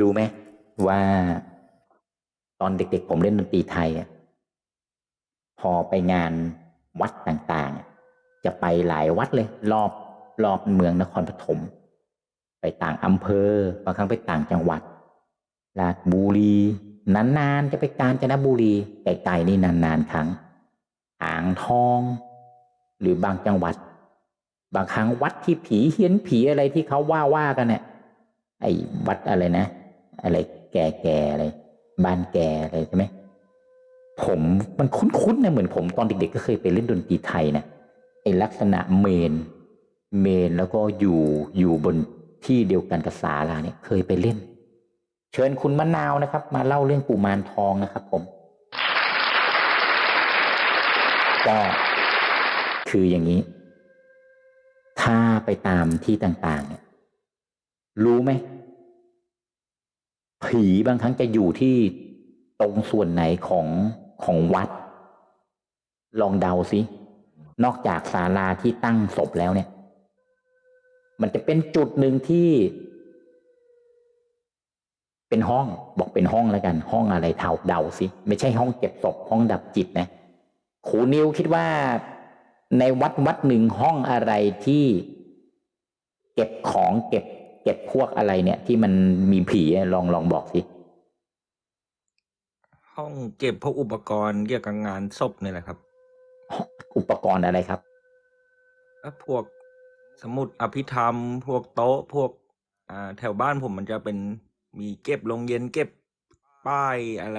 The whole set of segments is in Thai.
รู้ไหมว่าตอนเด็กๆผมเล่นดนตรีไทยอะพอไปงานวัดต่างๆ จะไปหลายวัดเลย รอบรอบเมืองนครปฐมไปต่างอำเภอบางครั้งไปต่างจังหวัดราชบุรีนานๆจะไปกาญจนบุรีไกลๆนี่นานๆครั้งอ่างทอง หรือบางจังหวัด บางครั้งวัดที่ผีเฮี้ยนผีอะไรที่เขาว่าว่ากันเนี่ย ไอ้วัดอะไรนะ อะไรแก่แก่อะไรบ้านแก่อะไรใช่ไหมผมมันคุ้นๆนะเหมือนผมตอนเด็กๆก็เคยไปเล่นดนตรีไทยนะไอ้ลักษณะเมน เมนแล้วก็อยู่อยู่บนที่เดียวกันกับศาลาเนี่ยเคยไปเล่น เชิญคุณมะนาวนะครับ มาเล่าเรื่องกุมารทองนะครับ ผมก็คืออย่างนี้ ถ้าไปตามที่ต่างๆเนี่ย รู้ไหมผีบางครั้งจะอยู่ที่ตรงส่วนไหนของของวัด ลองเดาสิ นอกจากศาลาที่ตั้งศพแล้วเนี่ย มันจะเป็นจุดหนึ่งที่ เป็นห้องบอกเป็นห้องแล้วกัน ห้องอะไรเท่าเดาสิ ไม่ใช่ห้องเก็บศพห้องดับจิตนะครูนิวคิดว่าในวัดวัดหนึ่งห้องอะไรที่ เก็บของเก็บ เก็บพวกอะไรเนี่ย ที่มันมีผีอะลองลองบอกสิห้องเก็บพวกอุปกรณ์เกี่ยวกับงานศพนี่แหละครับ อุปกรณ์อะไรครับแล้วพวกสมุดอภิธรรม พวกโต๊ะพวก อ่า แถวบ้านผมมันจะเป็นมีเก็บโรงเย็นเก็บป้ายอะไร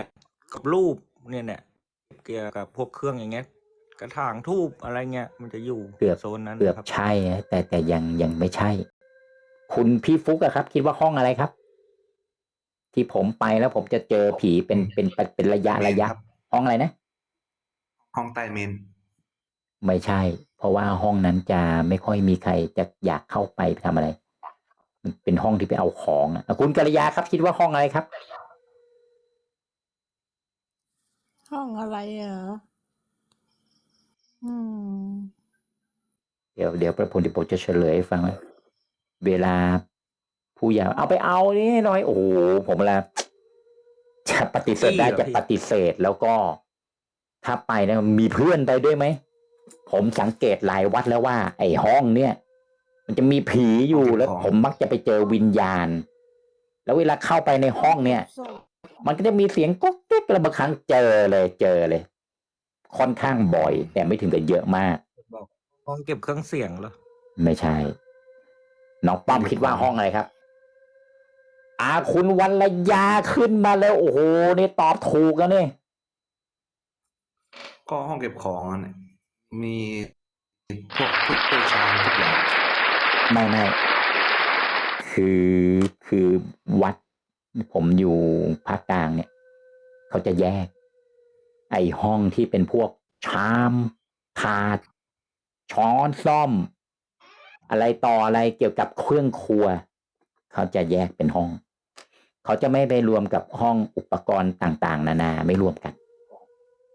กับรูปเนี่ยเนี่ยเกี่ยวกับพวกเครื่องอย่างเงี้ยกระถางทูบอะไรเงี้ยมันจะอยู่เกือบโซนนั้นเกือบนะครับใช่นะแต่แต่ยังยังไม่ใช่ คุณพี่ฟุกอะครับ คิดว่าห้องอะไรครับ ที่ผมไปแล้วผมจะเจอผีเป็นเป็นเป็นเป็นระยะระยะครับห้องอะไรนะ ห้องใต้เมนไม่ใช่ เพราะว่าห้องนั้นจะไม่ค่อยมีใครจะอยากเข้าไปทำอะไร มันเป็นห้องที่ไปเอาของอะคุณกัลยาครับ คิดว่าห้องอะไรครับ ห้องอะไรเหรออืม เดี๋ยวเดี๋ยวประพลที่ผมจะเฉลยให้ฟังว่า เวลาผู้ใหญ่เอาไปเอานี่หน่อยโอ้โหผมเวลาจะปฏิเสธได้พี่เหรอจะพี่ปฏิเสธแล้วก็ถ้าไปนะมีเพื่อนไปด้วยไหม ผมสังเกตหลายวัดแล้วว่า ไอ้ห้องเนี่ย มันจะมีผีอยู่แล้ว ผมมักจะไปเจอวิญญาณ แล้วเวลาเข้าไปในห้องเนี่ยศพมันก็จะมีเสียงก๊อกแก๊กแล้วบางครั้งเจอเลยเจอเลย ค่อนข้างบ่อย แต่ไม่ถึงกับเยอะมากบอกห้องเก็บเครื่องเสียงเหรอไม่ใช่ น้องป้อมคิดว่าห้องอะไรครับ อาคุณวันละยาขึ้นมาแล้ว โอ้โหนี่ตอบถูกแล้วนี่ก็ห้องเก็บของอันเนี่ยมีพวกผู้เชี่ยวชาญทุกอย่างไม่ไม่คือคือวัด ผมอยู่ภาคกลางเนี่ย เขาจะแยก ไอห้องที่เป็นพวกชามถาดช้อนซ่อม อะไรต่ออะไรเกี่ยวกับเครื่องครัว เขาจะแยกเป็นห้อง เขาจะไม่ไปรวมกับห้องอุปกรณ์ต่างๆ นานาไม่รวมกัน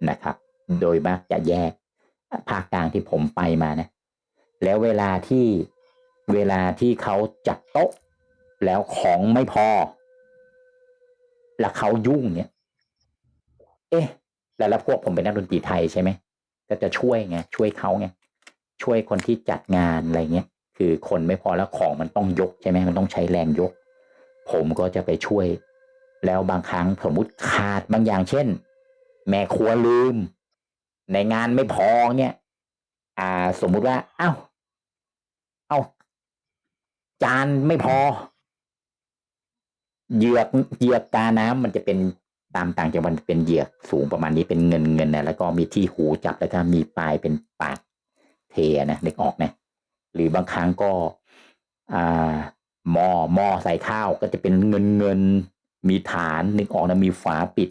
นะครับ โดยมากจะแยกภาคกลางที่ผมไปมานะ แล้วเวลาที่เวลาที่เขาจัดโต๊ะ แล้วของไม่พอ แล้วเขายุ่งเนี่ย เอ๊ะแล้วแล้วพวกผมเป็นนักดนตรีไทยใช่ไหมก็จะช่วยไงช่วยเขาไงช่วยคนที่จัดงานอะไรเงี้ย คือคนไม่พอแล้วของมันต้องยกใช่ไหมมันต้องใช้แรงยก ผมก็จะไปช่วย แล้วบางครั้งสมมติขาดบางอย่างเช่น แม่ครัวลืม ในงานไม่พอเนี่ย อ่า สมมุติว่า เอ้า เอ้า จานไม่พอเหยือกเหยือกกาน้ำมันจะเป็นตามต่างจังหวัดเป็นเหยือกสูงประมาณนี้เป็นเงินเงินนะแล้วก็มีที่หูจับแล้วก็มีปลายเป็นปากเทนะนึกออกนะ หรือบางครั้งก็อ่าหม้อหม้อใส่ข้าวก็จะเป็นเงินเงินมีฐานนึกออกนะมีฝาปิด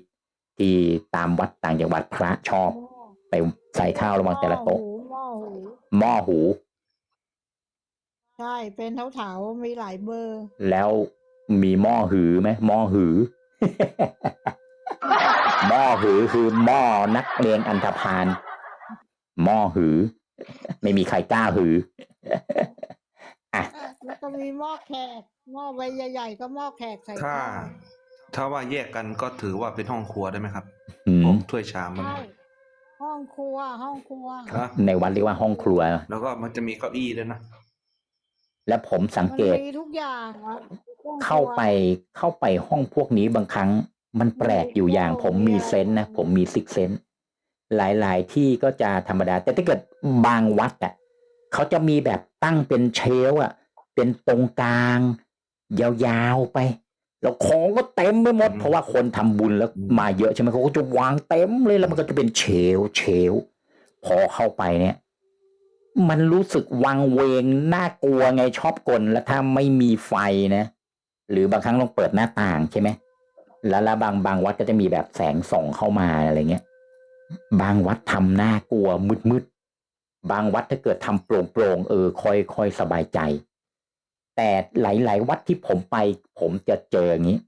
ที่ตามวัดต่างจังหวัดพระชอบ ไปใส่ข้าวระหว่างแต่ละโต๊ะหม้อหูหม้อหู ใช่เป็นเถาๆมีหลายเบอร์ แล้วมีหม้อหือไหมหม้อหือหม้อหือคือหม้อนักเรียนอันธพาลหม้อหือ ไม่มีใครกล้าหืออะแล้วก็มีหม้อแขกหม้อใบใหญ่ ๆ ก็หม้อแขกใส่ถ้า ข้าวถ้าว่าแยกกันก็ถือว่าเป็นห้องครัวได้ไหมครับอืพวมกถ้วยชามมันใช่ห้องครัว ห้องครัว นะในวัดเรียกว่าห้องครัว แล้วก็มันจะมีเก้าอี้ด้วยนะ และผมสังมันเกต มีทุกอย่างอะห้องครัวเข้าไปเข้าไปห้องพวกนี้บางครั้ง มันแปลกอยู่อย่างมีผมมีมีอะไรเซนส์นะ ผมมีซิกเซนส์ หลาย ๆ ที่ก็จะธรรมดา แต่ถ้าเกิดบางวัดอะเขาจะมีแบบตั้งเป็นเชลฟ์อะ เป็นตรงกลาง ยาวๆไป แล้วของก็เต็มไปหมดอืมเพราะว่าคนทำบุญแล้วอืมมาเยอะใช่ไหมเขาก็จะวางเต็มเลยแล้วมันก็จะเป็นเชลฟ์เชลฟ์พอเข้าไปเนี่ย มันรู้สึกวังเวงน่ากลัวไงชอบกลแล้วถ้าไม่มีไฟนะหรือบางครั้งต้องเปิดหน้าต่างใช่ไหมแล้วแล้วบางบางวัดก็จะมีแบบแสงส่องเข้ามาอะไรเงี้ย บางวัดทำน่ากลัวมืดมืดบางวัดถ้าเกิดทำโปร่งโปร่งเออค่อยค่อยสบายใจ แต่หลาย ๆ วัดที่ผมไป ผมจะเจออย่างนี้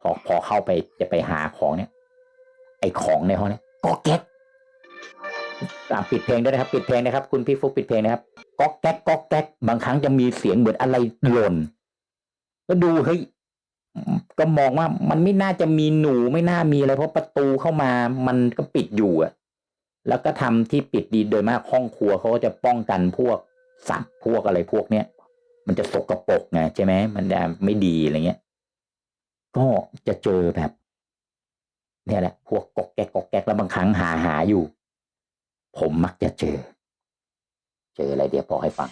พอพอเข้าไปจะไปหาของเนี่ย ไอของในห้องเนี่ยก็แก๊กปิดเพลงด้วยนะครับ ปิดเพลงนะครับ คุณพี่ฟุกปิดเพลงนะครับก็แก๊กก็แก๊กบางครั้งจะมีเสียงเหมือนอะไรหล่นก็ดูเฮ้ย ก็มองว่ามันไม่น่าจะมีหนูไม่น่ามีอะไรเพราะประตูเข้ามามันก็ปิดอยู่อะแล้วก็ทำที่ปิดดีโดยมากห้องครัวเขาก็จะป้องกันพวกสัตว์พวกอะไรพวกเนี้ยมันจะสกปรกไงใช่ไหมมันจะไม่ดีอะไรเงี้ย ก็จะเจอแบบ เนี่ยแหละ พวกกอกแกกกอกแกกแล้วบางครั้งหาหาอยู่ ผมมักจะเจอ เจออะไรเดี๋ยวบอให้ฟัง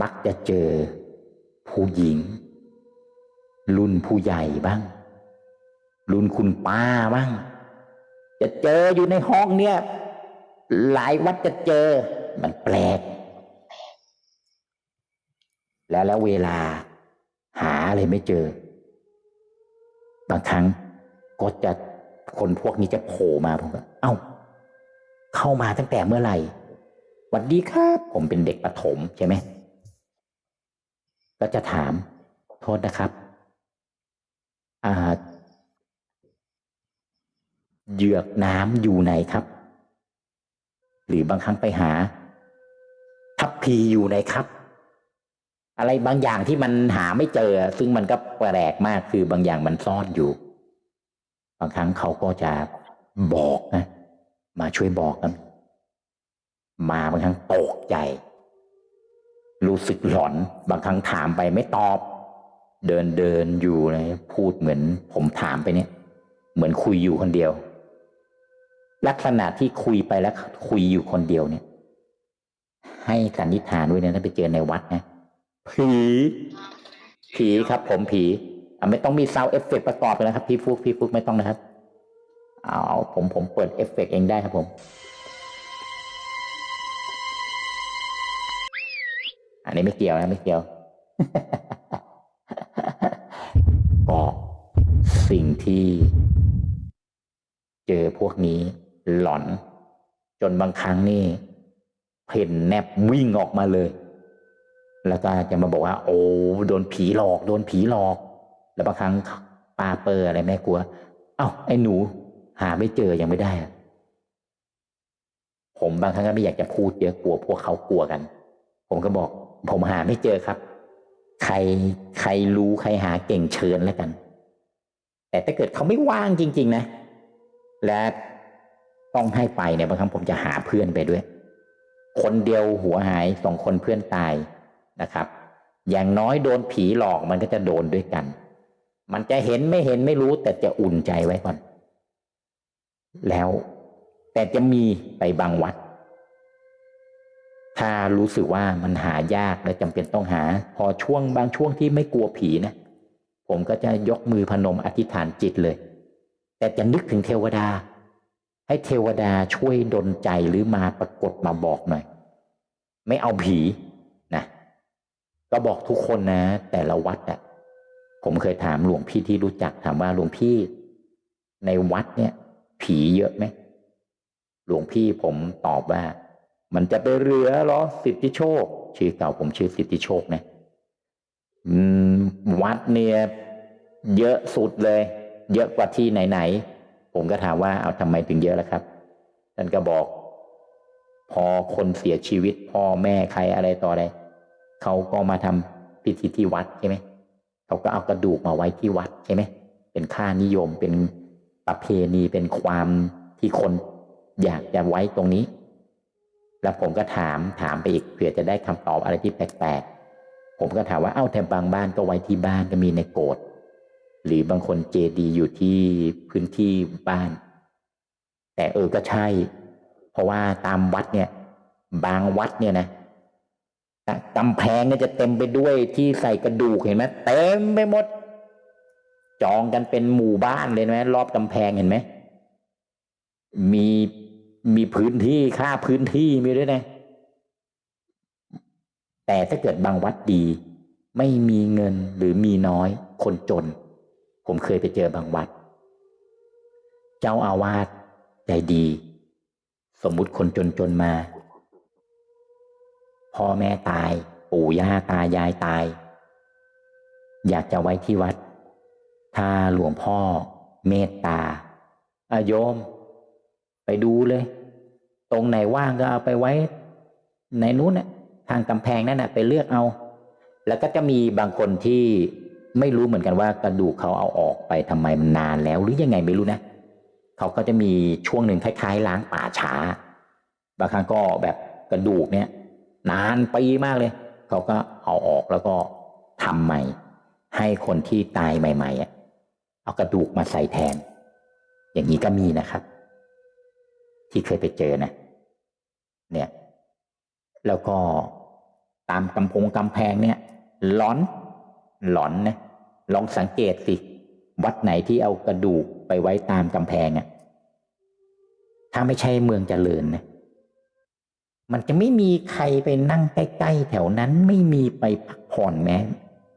มักจะเจอผู้หญิง รุ่นผู้ใหญ่บ้าง รุ่นคุณป้าบ้าง จะเจออยู่ในห้องเนี่ย หลายวัดจะเจอ มันแปลก แล้วแล้วเวลา หาอะไรไม่เจอ บางครั้งก็จะคนพวกนี้จะโผล่มาผมก็เอ้า เข้ามาตั้งแต่เมื่อไหร่ วัดดีครับ ผมเป็นเด็กประถมใช่ไหม ก็จะถามโทษนะครับเหยือกน้ำอยู่ไหนครับ หรือบางครั้งไปหา ทัพพีอยู่ไหนครับ อะไรบางอย่างที่มันหาไม่เจอ ซึ่งมันก็แปลกมากคือบางอย่างมันซ่อนอยู่ บางครั้งเขาก็จะบอกนะ มาช่วยบอกกันมาบางครั้งตกใจ รู้สึกหลอน บางครั้งถามไปไม่ตอบ เดินเดินอยู่เลยพูดเหมือนผมถามไปเนี่ย เหมือนคุยอยู่คนเดียว ลักษณะที่คุยไปแล้วคุยอยู่คนเดียวเนี่ย ให้สันนิษฐานด้วยนะถ้าไปเจอในวัดนะผีผีครับ ผมผีอะไม่ต้องมีซาวเอฟเฟกประกอบเลยนะครับ พี่ฟุกพี่ฟุกไม่ต้องนะครับ เอาผมผมเปิดเอฟเฟกเองได้ครับผม นนี้ไม่เกี่ยวนะไม่เกี่ยวก็สิ่งที่เจอพวกนี้หลอน จนบางครั้งนี่เพ่นแนบวิ่งออกมาเลย แล้วก็จะมาบอกว่า โอ้โดนผีหลอก โดนผีหลอก แล้วบางครั้งปาเปอร์อะไรแม่กลัว เอ้าไอ้หนู หาไม่เจอยังไม่ได้ ผมบางครั้งก็ไม่อยากจะพูดเยอะกลัวพวกเขากลัวกัน ผมก็บอก ผมหาไม่เจอครับ ใครใครรู้ใครหาเก่งเชิญแล้วกัน แต่ถ้าเกิดเขาไม่ว่างจริง ๆ นะ และต้องให้ไปเนี่ยบางครั้งผมจะหาเพื่อนไปด้วย คนเดียวหัวหายสองคนเพื่อนตายนะครับ อย่างน้อยโดนผีหลอกมันก็จะโดนด้วยกัน มันจะเห็นไม่เห็นไม่รู้แต่จะอุ่นใจไว้ก่อน แล้วแต่จะมีไปบางวัด ถ้ารู้สึกว่ามันหายากและจำเป็นต้องหา พอช่วงบางช่วงที่ไม่กลัวผีนะ ผมก็จะยกมือพนมอธิษฐานจิตเลย แต่จะนึกถึงเทวดา ให้เทวดาช่วยดลใจหรือมาปรากฏมาบอกหน่อย ไม่เอาผีนะก็บอกทุกคนนะ แต่ละวัดอะผมเคยถามหลวงพี่ที่รู้จักถามว่าหลวงพี่ ในวัดเนี่ย ผีเยอะไหมหลวงพี่ผมตอบว่า มันจะไปเรือเหรอสิทธิโชค ชื่อเก่าผมชื่อสิทธิโชคนะอืมวัดเนี่ยเยอะสุดเลย เยอะกว่าที่ไหนๆผมก็ถามว่าเอาทำไมถึงเยอะล่ะครับท่านก็บอก พอคนเสียชีวิตพ่อแม่ใครอะไรต่ออะไรเขาก็มาทำพิธีที่วัดใช่ไหมเขาก็เอากระดูกมาไว้ที่วัดใช่ไหมเป็นค่านิยมเป็นประเพณีเป็นความที่คนอยากจะไว้ตรงนี้ แล้วผมก็ถามถามไปอีกเผื่อจะได้คำตอบอะไรที่แปลกๆ ผมก็ถามว่าเอ้าแต่บางบ้านก็ไว้ที่บ้านก็มีในโกดหรือบางคนเจดีอยู่ที่พื้นที่บ้าน แต่เออก็ใช่ เพราะว่าตามวัดเนี่ย บางวัดเนี่ยนะกำแพงเนี่ยจะเต็มไปด้วยที่ใส่กระดูกเห็นไหมเต็มไปหมด จองกันเป็นหมู่บ้านเลยนะรอบกำแพงเห็นไหมมี มีพื้นที่ค่าพื้นที่มีด้วยนะ แต่ถ้าเกิดบางวัดดี ไม่มีเงินหรือมีน้อย คนจน ผมเคยไปเจอบางวัด เจ้าอาวาสใจดี สมมุติคนจนจนมาพ่อแม่ตาย ปู่ย่าตายายตาย อยากจะไว้ที่วัด ถ้าหลวงพ่อเมตตาอโยม ไปดูเลย ตรงไหนว่างก็เอาไปไว้ ในนู้นนะทางกำแพงนั่นนะไปเลือกเอา แล้วก็จะมีบางคนที่ไม่รู้เหมือนกันว่ากระดูกเขาเอาออกไปทำไมมันนานแล้วหรือยังไงไม่รู้นะเขาก็จะมีช่วงหนึ่งคล้ายๆ ล้างป่าช้า บางครั้งก็แบบกระดูกเนี่ย นานปีมากเลย เขาก็เอาออกแล้วก็ทำใหม่ ให้คนที่ตายใหม่ๆอะเอากระดูกมาใส่แทน อย่างนี้ก็มีนะครับ ที่เคยไปเจอนะเนี่ย แล้วก็ตามกำพงกำแพงเนี่ยหลอนหลอนนะลองสังเกตสิ วัดไหนที่เอากระดูกไปไว้ตามกำแพงอะ่ะถ้าไม่ใช่เมืองเจริญนะมันจะไม่มีใครไปนั่งใกล้ๆแถวนั้นไม่มีไปพักผ่อนแม้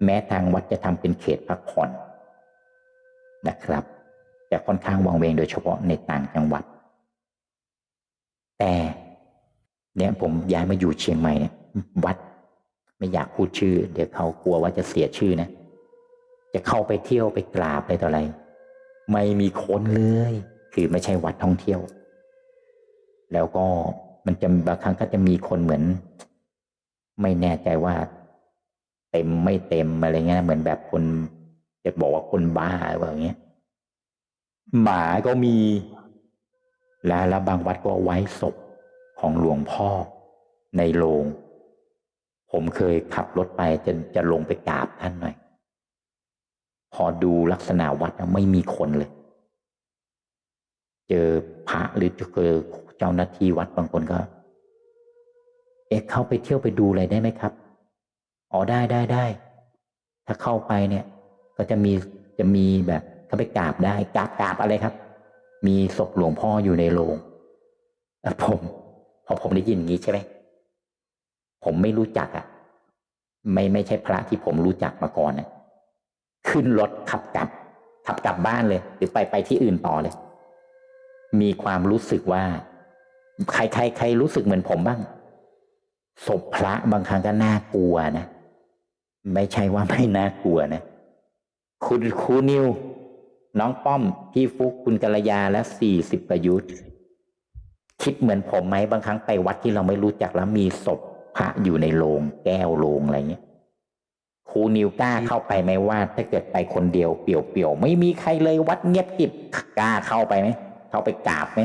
แม้ทางวัดจะทำเป็นเขตพักผ่อนนะครับจะค่อนข้างวังเวงโดยเฉพาะในต่างจังหวัด แต่เนี่ยผมย้ายมาอยู่เชียงใหม่เนี่ยวัด ไม่อยากพูดชื่อ เดี๋ยวเขากลัวว่าจะเสียชื่อนะ จะเข้าไปเที่ยวไปกราบอะไรต่ออะไร ไม่มีคนเลย คือไม่ใช่วัดท่องเที่ยว แล้วก็มันจะบางครั้งก็จะมีคนเหมือน ไม่แน่ใจว่าเต็มไม่เต็มอะไรเงี้ยเหมือนแบบคนจะบอกว่าคนบ้าอะไรแบบเงี้ยหมาก็มี แล้วแล้วบางวัดก็ไว้ศพของหลวงพ่อ ในโรงผมเคยขับรถไปจะจะลงไปกราบท่านหน่อย พอดูลักษณะวัดไม่มีคนเลย เจอพระหรือเจอเจ้าหน้าที่วัดบางคนก็ เอ๊ะเข้าไปเที่ยวไปดูอะไรได้ไหมครับ อ๋อได้ได้ได้ถ้าเข้าไปเนี่ย ก็จะมีจะมีแบบเข้าไปกราบได้กราบกราบอะไรครับ มีศพหลวงพ่ออยู่ในโรงผมพอผมได้ยินอย่างนี้ใช่ไหมผมไม่รู้จักอะ่ะ ไม่ไม่ใช่พระที่ผมรู้จักมาก่อนนะขึ้นรถขับกลับ ขับกลับบ้านเลย หรือไปไปที่อื่นต่อเลย มีความรู้สึกว่า ใครใครใครรู้สึกเหมือนผมบ้างศพพระบางครั้งก็น่ากลัวนะ ไม่ใช่ว่าไม่น่ากลัวนะ คุณครูนิว น้องป้อม พี่ฟุกคุณกัลยาและสี่สิบประยุทธ์ คิดเหมือนผมไหมบางครั้งไปวัดที่เราไม่รู้จักแล้วมีศพพระอยู่ในโรงแก้วโรงอะไรเงี้ยครูนิวกล้าเข้าไปไหมว่า ถ้าเกิดไปคนเดียวเปี่ยวๆไม่มีใครเลยวัดเงียบกริบกล้าเข้าไปไหมเข้าไปกราบไหม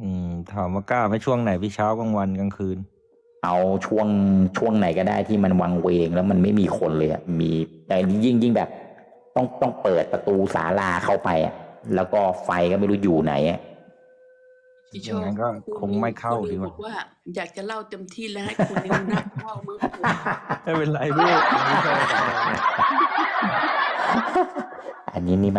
อืม ถามว่ากล้าไหมช่วงไหนพี่เช้ากลางวันกลางคืน เอาช่วงช่วงไหนก็ได้ที่มันวังเวงแล้วมันไม่มีคนเลยอะมีแต่ยิ่งยิ่งแบบ ต้องต้องเปิดประตูศาลาเข้าไปอะแล้วก็ไฟก็ไม่รู้อยู่ไหนอะพี่โชอย่างนั้นก็ณคงไม่เข้าคุณดีนิวกว่าบอกว่า อยากจะเล่าเต็มที่แล้วให้คุณนิวนักเล่ามือผมไม่เป็นไรพี่ไม่ใช่อันนี้นี่มัน